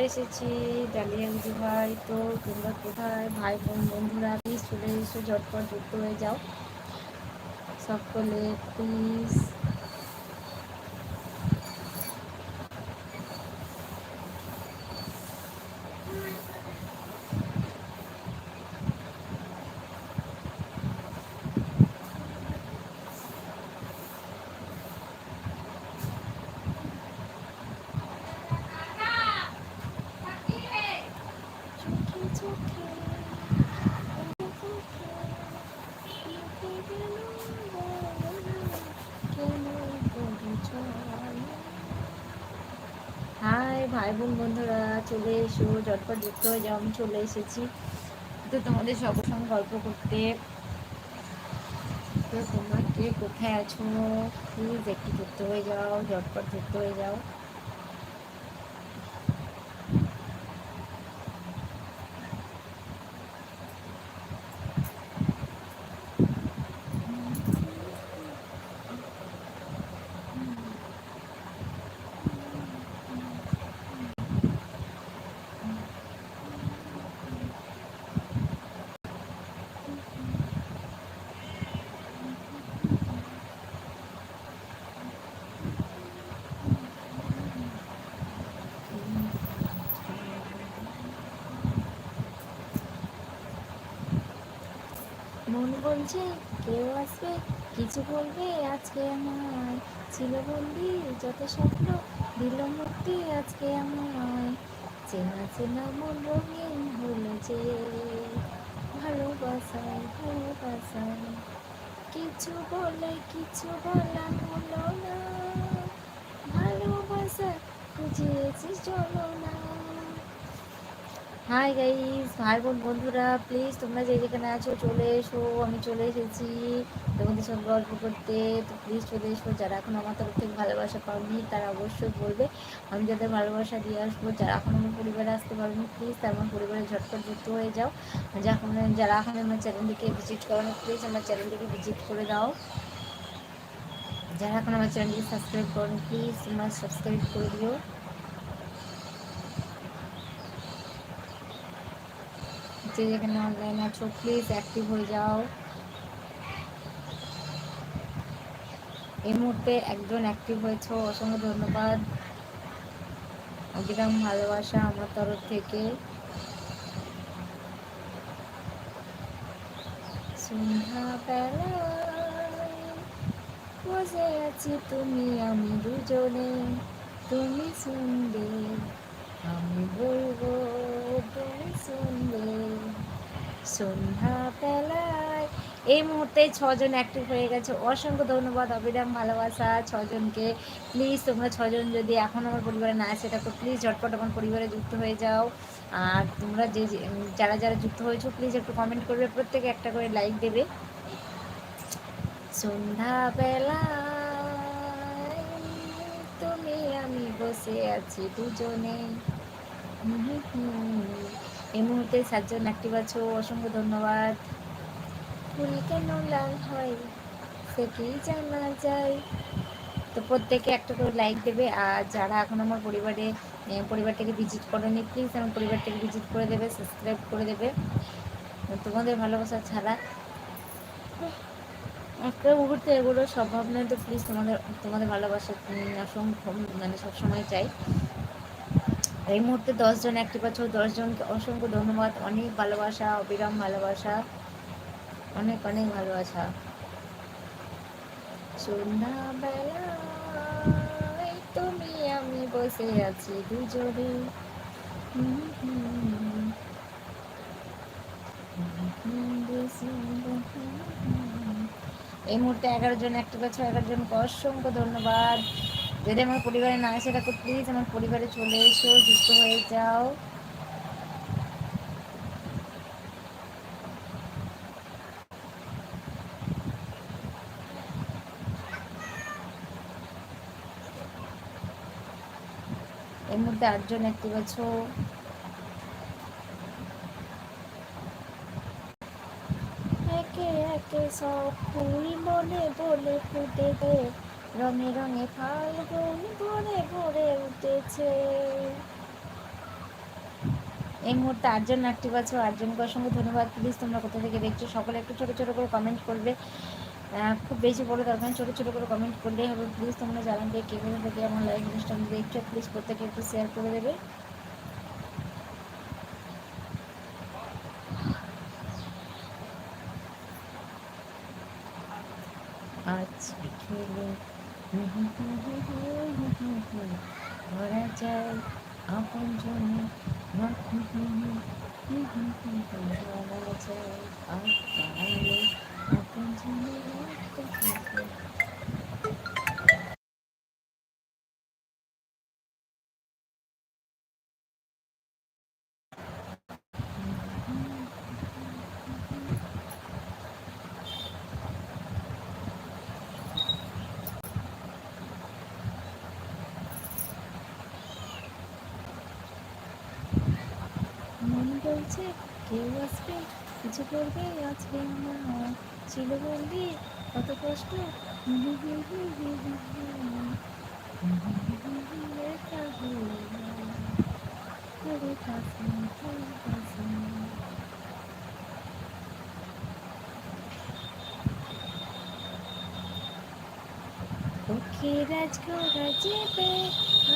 চলে এসেছি, ডালিয়া দিদি ভাই, তো তোমরা কোথায়? ভাই বোন, বন্ধুরা প্লিজ চলে এসো, ঝটপট যুক্ত হয়ে যাও। সকলে প্লিজ হাই ভাই বোন বন্ধুরা, চলে এসো, ঝটপট যুক্ত হয়ে যাও, আমি চলে এসেছি। তো তোমাদের সবার সঙ্গে গল্প করতে। তো তোমরা কে কোথায় আছো? প্লিজ একটু যুক্ত হয়ে যাও, ঝটপট যুক্ত হয়ে যাও মন বলছে, কেউ আসবে, কিছু বলবে, আজকে আমায় ছিল বন্দি, যত স্বপ্ন, দিল মুক্তি, আজকে আমায় চেনা চেনা মন রঙিন হলো যে, ভালোবাসায় ভালোবাসায়। কিছু বলে, কিছু বলা হলো না। ভালোবাসা খুঁজিয়েছিস চলো না হাই গাইস ভাই বোন বন্ধুরা। প্লিজ তোমরা যে যেখানে আছো, চলে এসো। আমি চলে এসেছি তোমাদের সঙ্গে গল্প করতে। তো প্লিজ চলে এসো। যারা এখন আমার তরফ থেকে ভালোবাসা পাওনি, তারা অবশ্যই বলবে, আমি যাদের ভালোবাসা দিয়ে আসব, যারা এখন আমার পরিবারে আসতে পারবেন প্লিজ তার আমার পরিবারে ঝটপট যুক্ত হয়ে যাও। যখন যারা এখন আমার চ্যানেলটিকে ভিজিট করানো প্লিজ আমার চ্যানেলটিকে ভিজিট করে দাও। যারা এখন আমার চ্যানেলটিকে সাবস্ক্রাইব করেন প্লিজ তোমরা সাবস্ক্রাইব করে দিও। যে যেখানে অনলাইন আছো প্লিজ অ্যাক্টিভ হয়ে যাও। এই মুহূর্তে একজন অ্যাক্টিভ হয়েছে, অসংখ্য ধন্যবাদ। অবিরাম ভালোবাসা আমার তরফ থেকে। বসে আছি তুমি, আমি দুজনে। তুমি শুনবে। আমি বলব তুমি শুনবে সন্ধ্যাবেলায় এই মুহূর্তে ছজন অ্যাক্টিভ হয়ে গেছে। অসংখ্য ধন্যবাদ অবিরাম ভালোবাসা ছজনকে। প্লিজ তোমরা ছজন যদি এখন আমার পরিবারে না আসে থাকো প্লিজ ঝটপট আমার পরিবারে যুক্ত হয়ে যাও। আর তোমরা যে যারা যারা যুক্ত হয়েছো প্লিজ একটু কমেন্ট করবে, প্রত্যেকে একটা করে লাইক দেবে। সন্ধ্যাবেলা তুমি আমি বসে আছি দুজনে। এই মুহূর্তে সাতজন অ্যাক্টিভ আছো, অসংখ্য ধন্যবাদ। ফুল কেন লাল হয়, সে কি জানা যায়? তো প্রত্যেকে একটা করে লাইক দেবে, আর যারা এখন আমার পরিবারে পরিবারটাকে ভিজিট করেনি প্লিজ আমার পরিবারটাকে ভিজিট করে দেবে সাবস্ক্রাইব করে দেবে। তোমাদের ভালোবাসা ছাড়া। একটা মুহূর্তে এগুলো সম্ভব নয় তো প্লিজ তোমাদের তোমাদের ভালোবাসা অসংখ্য মানে সবসময় চাই এই মুহূর্তে দশজন অ্যাক্টিভ আছো দশজনকে অসংখ্য ধন্যবাদ অনেক ভালোবাসা অবিরাম ভালোবাসা অনেক অনেক ভালোবাসা সন্ধ্যাবেলা তুমি আমি বসে আছি দুজনে এই মুহূর্তে এগারো জন অ্যাক্টিভ আছো এগারো জনকে অসংখ্য ধন্যবাদ। যদি আমার পরিবারে না আসে থাকো প্লিজ আমার পরিবারে চলে এসো, যুক্ত হয়ে যাও। এর মধ্যে আটজন অ্যাক্টিভ আছো একে সব ফুল মনে বলে ফুটে রঙে রঙে ফাল্গুন ভরে ভরে উঠেছে। এই মুহূর্তে আটজন অ্যাক্টিভ আছো আটজনকে অসংখ্য ধন্যবাদ। প্লিজ তোমরা কোথা থেকে দেখছ? সকলে একটু ছোটো ছোটো করে কমেন্ট করবে। খুব বেশি বড় দরকার ছোটো ছোটো করে কমেন্ট করলেই হবে। প্লিজ তোমরা জানাবে কে কোথা থেকে আমার লাইভ অনুষ্ঠান দেখছ। প্লিজ প্রত্যেকে একটু শেয়ার করে দেবে। বিকেলে ধরা যায় আপন জনে ধরা যায় আকালে আপন জনে বলছে, কেউ আসবে? কিছু করবে? আজকে না। ছিল বলবি, কত কষ্ট। ওকে রাজগড়া চেপে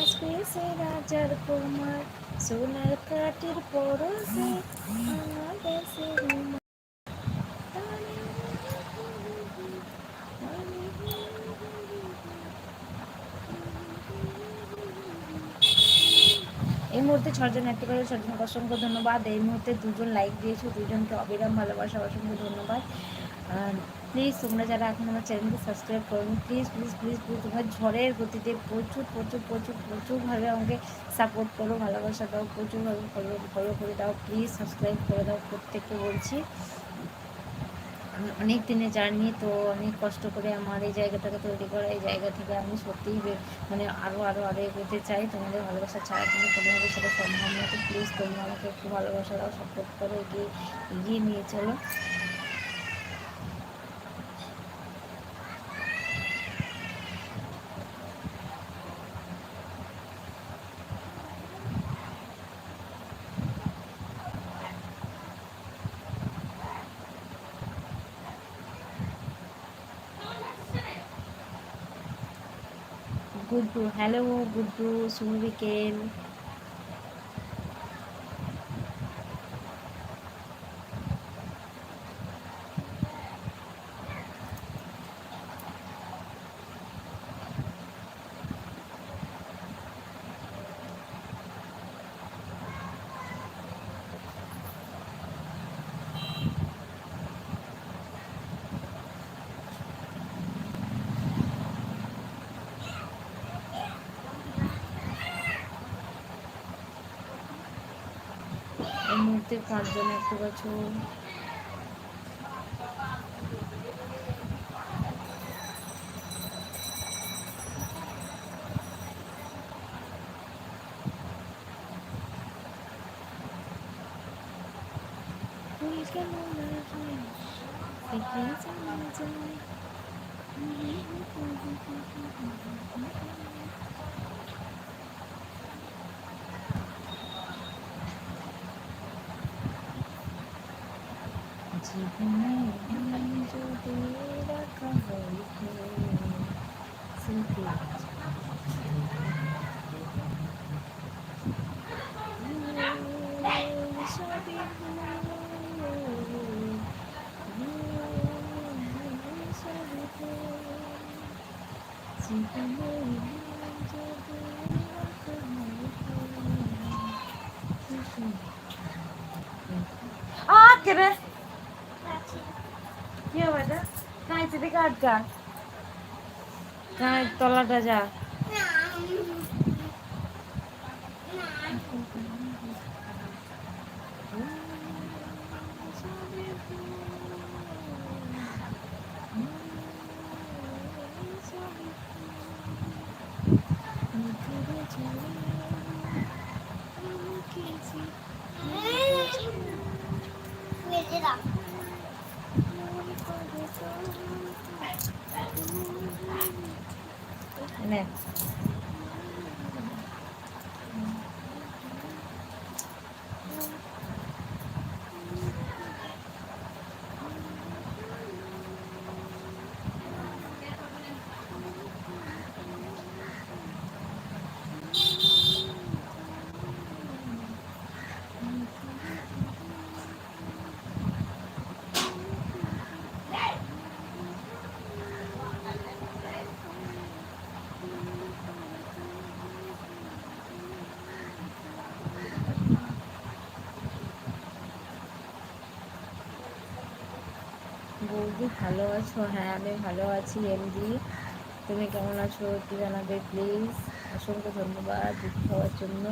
আসবে সে রাজার কুমার। সোনার আমার এই মুহূর্তে ছজন একটি করে ছজনকে অসংখ্য ধন্যবাদ। এই মুহূর্তে দুজন লাইক দিয়েছ, দুজনকে অবিরাম ভালোবাসা, অসংখ্য ধন্যবাদ। প্লিজ তোমরা যারা এখন আমার চ্যানেলকে সাবস্ক্রাইব করো প্লিজ প্লিজ প্লিজ প্লিজ তোমরা ঝড়ের গতিতে প্রচুর প্রচুর প্রচুর প্রচুরভাবে আমাকে সাপোর্ট করো, ভালোবাসা দাও প্রচুরভাবে ফলো ফলো করে দাও প্লিজ সাবস্ক্রাইব করে দাও, প্রত্যেককে বলছি। আমি অনেক দিনে জার্নি তো অনেক কষ্ট করে আমার এই জায়গাটাকে তৈরি করা, এই জায়গা থেকে আমি সত্যিই মানে আরও আরও আরও এগোতে চাই। তোমাদের ভালোবাসা ছাড়া কিন্তু কোনোভাবে সেটা সম্ভব না। তো প্লিজ তোমরা আমাকে একটু ভালোবাসা দাও সাপোর্ট করো, এগিয়ে এগিয়ে নিয়ে চলো। গুড্ডু হ্যালো গুড্ডু শুভ বিকেল মুহূর্তে পাঁচজন একটু বছর 夢、天井で裏風よく কাঁচি দিকে আটকা তলাটা যা। নে দিদি, ভালো আছো? হ্যাঁ আমি ভালো আছি এমজি তুমি কেমন আছো? একটু জানাবে প্লিজ অসংখ্য ধন্যবাদ দুঃখ খাওয়ার জন্য।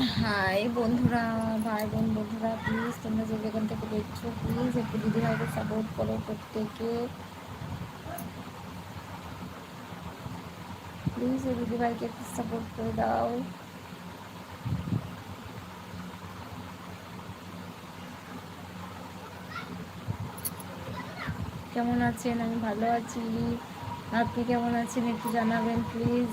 হাই বন্ধুরা ভাই বোন বন্ধুরা প্লিজ তোমরা যে যেখান থেকে দেখছ প্লিজ একটু দিদিভাইকে সাপোর্ট করো প্রত্যেকে প্লিজ এই দিদিভাইকে একটু সাপোর্ট করে দাও। কেমন আছেন? আমি ভালো আছি। আপনি কেমন আছেন? একটু জানাবেন প্লিজ